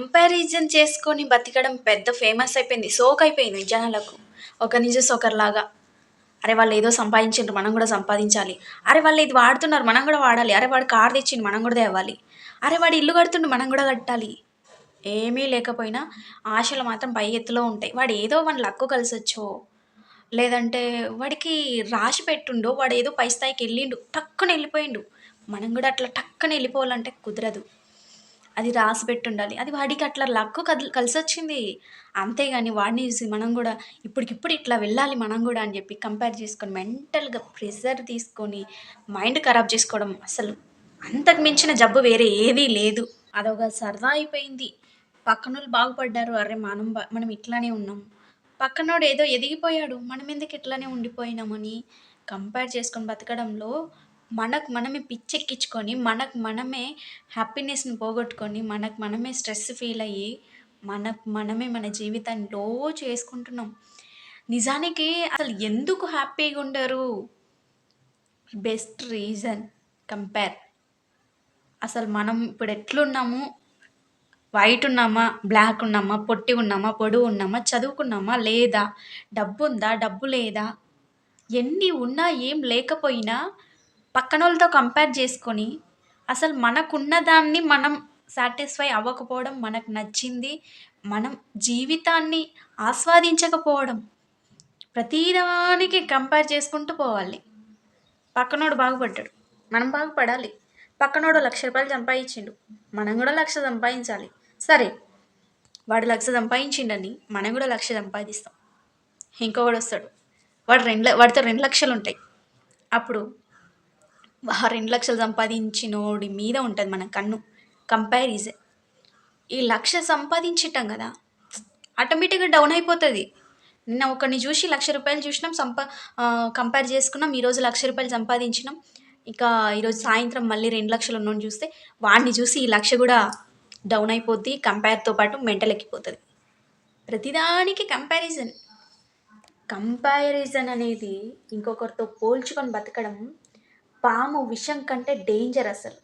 Comparison చేసుకొని బతికడం పెద్ద famous అయిపోయింది సోక్ అయిపోయింది జనాలకు. ఒకరిని చూసి ఒకరిలాగా అరే వాళ్ళు ఏదో సంపాదించిండ్రు మనం కూడా సంపాదించాలి. అరే వాళ్ళు ఇది వాడుతున్నారు మనం కూడా వాడాలి. అరే వాడు కార్ తెచ్చిండు మనం కూడా తేవాలి. అరే వాడు ఇల్లు కడుతుండు మనం కూడా కట్టాలి. ఏమీ లేకపోయినా ఆశలు మాత్రం పై ఎత్తులో ఉంటాయి. వాడు ఏదో వాడి లక్కు కలిసొచ్చో లేదంటే వాడికి రాసి పెట్టుండో వాడు ఏదో పై స్థాయికి వెళ్ళిండు టక్కున వెళ్ళిపోయిండు. మనం కూడా అట్లా టక్కున వెళ్ళిపోవాలంటే కుదరదు. అది రాసి పెట్టుండాలి. అది వాడికి అట్లా లక్కు కదిలి కలిసి వచ్చింది అంతేగాని వాడిని చూసి మనం కూడా ఇప్పటికిప్పుడు ఇట్లా వెళ్ళాలి మనం కూడా అని చెప్పి కంపేర్ చేసుకొని మెంటల్గా ప్రెషర్ తీసుకొని మైండ్ ఖరాబ్ చేసుకోవడం అసలు అంతకు మించిన జబ్బు వేరే ఏదీ లేదు. అదొక సరదా అయిపోయింది. పక్కనోళ్ళు బాగుపడ్డారు. అరే మనం బా- మనం ఇట్లానే ఉన్నాం. పక్కనోడు ఏదో ఎదిగిపోయాడు. మనం ఎందుకు ఇట్లానే ఉండిపోయినామని కంపేర్ చేసుకొని బతకడంలో మనకు మనమే పిచ్చెక్కించుకొని మనకు మనమే హ్యాపీనెస్ని పోగొట్టుకొని మనకు మనమే స్ట్రెస్ ఫీల్ అయ్యి మనకు మనమే మన జీవితాన్ని లో చేసుకుంటున్నాం. నిజానికి అసలు ఎందుకు హ్యాపీగా ఉండరు? బెస్ట్ రీజన్ కంపేర్ అసలు మనం ఇప్పుడు ఎట్లున్నాము? వైట్ ఉన్నామా? బ్లాక్ ఉన్నామా? పొట్టి ఉన్నామా? పొడువు ఉన్నామా? చదువుకున్నామా? లేదా? డబ్బు ఉందా? డబ్బు లేదా? ఎన్ని ఉన్నా ఏం లేకపోయినా పక్కన వాళ్ళతో కంపేర్ చేసుకొని అసలు మనకున్న దాన్ని మనం సాటిస్ఫై అవ్వకపోవడం మనకు నచ్చింది మనం జీవితాన్ని ఆస్వాదించకపోవడం ప్రతిదానికి కంపేర్ చేసుకుంటూ పోవాలి. పక్కనోడు బాగుపడ్డాడు మనం బాగుపడాలి. పక్కనోడు లక్ష రూపాయలు సంపాదించిండు మనం కూడా లక్ష సంపాదించాలి. సరే వాడు లక్ష సంపాదించిండని మనం కూడా లక్ష సంపాదిస్తాం. ఇంకొకడు వస్తాడు వాడు రెండు వాడితో రెండు లక్షలు ఉంటాయి. అప్పుడు రెండు లక్షలు సంపాదించినోడి మీద ఉంటుంది మన కన్ను. కంపారిజన్ ఈ లక్ష సంపాదించటం కదా ఆటోమేటిక్గా డౌన్ అయిపోతుంది. నిన్న ఒకరిని చూసి లక్ష రూపాయలు చూసినాం సంపా కంపేర్ చేసుకున్నాం ఈరోజు లక్ష రూపాయలు సంపాదించినాం. ఇక ఈరోజు సాయంత్రం మళ్ళీ రెండు లక్షలు ఉన్నోని చూస్తే వాడిని చూసి ఈ లక్ష కూడా డౌన్ అయిపోద్ది కంపేర్తో పాటు మెంటల్ ఎక్కిపోతుంది. ప్రతిదానికి కంపారిజన్ కంపారిజన్ అనేది ఇంకొకరితో పోల్చుకొని బతకడం పాము విషం కంటే డేంజర్ అసలు.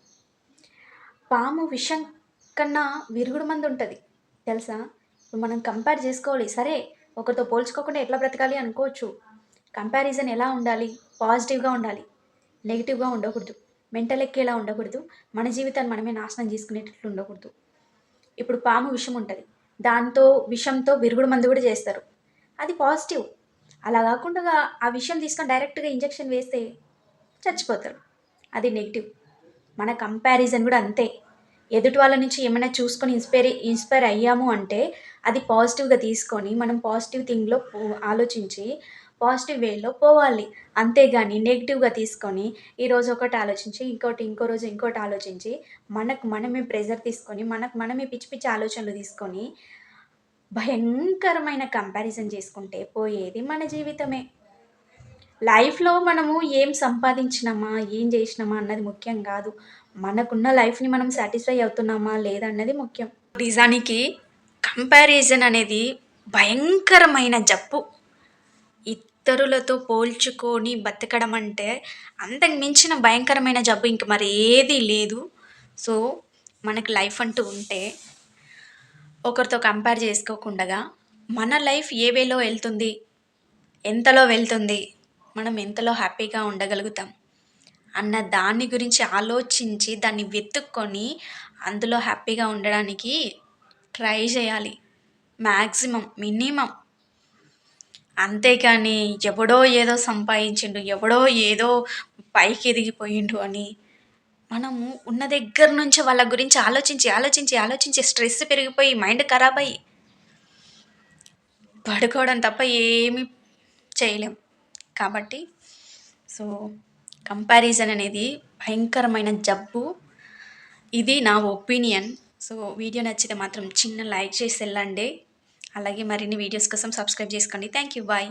పాము విషం కన్నా విరుగుడు మంది ఉంటుంది తెలుసా? ఇప్పుడు మనం కంపేర్ చేసుకోవాలి. సరే ఒకరితో పోల్చుకోకుండా ఎట్లా బ్రతకాలి అనుకోవచ్చు. కంపారిజన్ ఎలా ఉండాలి? పాజిటివ్గా ఉండాలి. నెగిటివ్గా ఉండకూడదు. మెంటల్ ఎక్కేలా ఉండకూడదు. మన జీవితాన్ని మనమే నాశనం చేసుకునేటట్లు ఉండకూడదు. ఇప్పుడు పాము విషం ఉంటుంది. దాంతో విషంతో విరుగుడు మందు కూడా చేస్తారు. అది పాజిటివ్ అలా కాకుండా ఆ విషయం తీసుకొని డైరెక్ట్గా ఇంజెక్షన్ వేస్తే చచ్చిపోతారు. అది నెగిటివ్. మన కంపారిజన్ కూడా అంతే. ఎదుటి వాళ్ళ నుంచి ఏమైనా చూసుకొని ఇన్స్పైర్ ఇన్స్పైర్ అయ్యాము అంటే అది పాజిటివ్గా తీసుకొని మనం పాజిటివ్ థింగ్లో ఆలోచించి పాజిటివ్ వేలో పోవాలి. అంతేగాని నెగిటివ్గా తీసుకొని ఈరోజు ఒకటి ఆలోచించి ఇంకోటి ఇంకో రోజు ఇంకోటి ఆలోచించి మనకు మనమే ప్రెజర్ తీసుకొని మనకు మనమే పిచ్చి పిచ్చి ఆలోచనలు తీసుకొని భయంకరమైన కంపారిజన్ చేసుకుంటే పోయేది మన జీవితమే. లైఫ్లో మనము ఏం సంపాదించినామా ఏం చేసినామా అన్నది ముఖ్యం కాదు. మనకున్న లైఫ్ని మనం సాటిస్ఫై అవుతున్నామా లేదన్నది ముఖ్యం. నిజానికి కంపారిజన్ అనేది భయంకరమైన జబ్బు. ఇతరులతో పోల్చుకొని బతకడం అంటే అంతకు మించిన భయంకరమైన జబ్బు ఇంక మరి ఏది లేదు. సో మనకు లైఫ్ అంటూ ఉంటే ఒకరితో కంపేర్ చేసుకోకుండా మన లైఫ్ ఏ వేలో వెళ్తుంది ఎంతలో వెళ్తుంది మనం ఎంతలో హ్యాపీగా ఉండగలుగుతాం. అన్న దాని గురించి ఆలోచించి దాన్ని వెతుక్కొని అందులో హ్యాపీగా ఉండడానికి ట్రై చేయాలి. Maximum minimum. అంతేకాని ఎవడో ఏదో సంపాదించిండు ఎవడో ఏదో పైకి ఎదిగిపోయిండు అని మనము ఉన్న దగ్గర నుంచి వాళ్ళ గురించి ఆలోచించి ఆలోచించి ఆలోచించి స్ట్రెస్ పెరిగిపోయి మైండ్ ఖరాబ్ అయ్యి పడుకోవడం తప్ప ఏమీ చేయలేం. కాబట్టి సో కంపారిజన్ అనేది భయంకరమైన జబ్బు. ఇది నా ఒపీనియన్ సో వీడియో నచ్చితే మాత్రం చిన్న లైక్ చేసి వెళ్ళండి. అలాగే మరిన్ని వీడియోస్ కోసం సబ్స్క్రైబ్ చేసుకోండి. Thank you bye